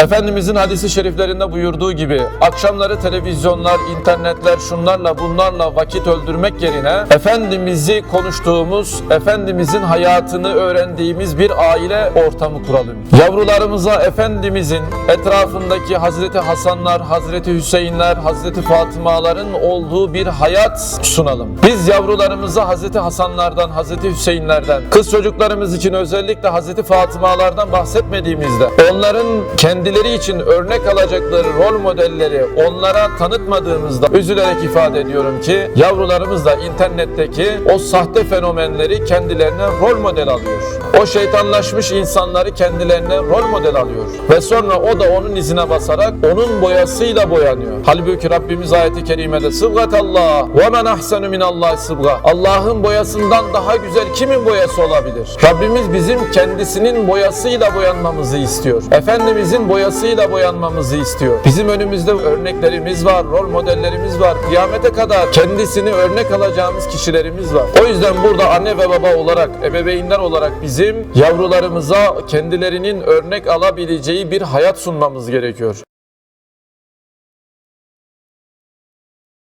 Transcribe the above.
Efendimizin hadisi şeriflerinde buyurduğu gibi akşamları televizyonlar, internetler, şunlarla bunlarla vakit öldürmek yerine Efendimiz'i konuştuğumuz, Efendimizin hayatını öğrendiğimiz bir aile ortamı kuralım. Yavrularımıza Efendimizin etrafındaki Hazreti Hasanlar, Hazreti Hüseyinler, Hazreti Fatımaların olduğu bir hayat sunalım. Biz yavrularımıza Hazreti Hasanlardan, Hazreti Hüseyinlerden, kız çocuklarımız için özellikle Hazreti Fatımalardan bahsetmediğimizde onların kendileri için örnek alacakları rol modelleri onlara tanıtmadığımızda üzülerek ifade ediyorum ki yavrularımız da internetteki o sahte fenomenleri kendilerine rol model alıyor. O şeytanlaşmış insanları kendilerine rol model alıyor. Ve sonra o da onun izine basarak onun boyasıyla boyanıyor. Halbuki Rabbimiz ayeti kerimede sıbgatallah ve men ahsenu minallahi sıbga. Allah'ın boyasından daha güzel kimin boyası olabilir? Rabbimiz bizim kendisinin boyasıyla boyanmamızı istiyor. Efendimizin boyasıyla boyanmamızı istiyor. Bizim önümüzde örneklerimiz var, rol modellerimiz var. Kıyamete kadar kendisini örnek alacağımız kişilerimiz var. O yüzden burada anne ve baba olarak, ebeveynler olarak bizim yavrularımıza kendilerinin örnek alabileceği bir hayat sunmamız gerekiyor.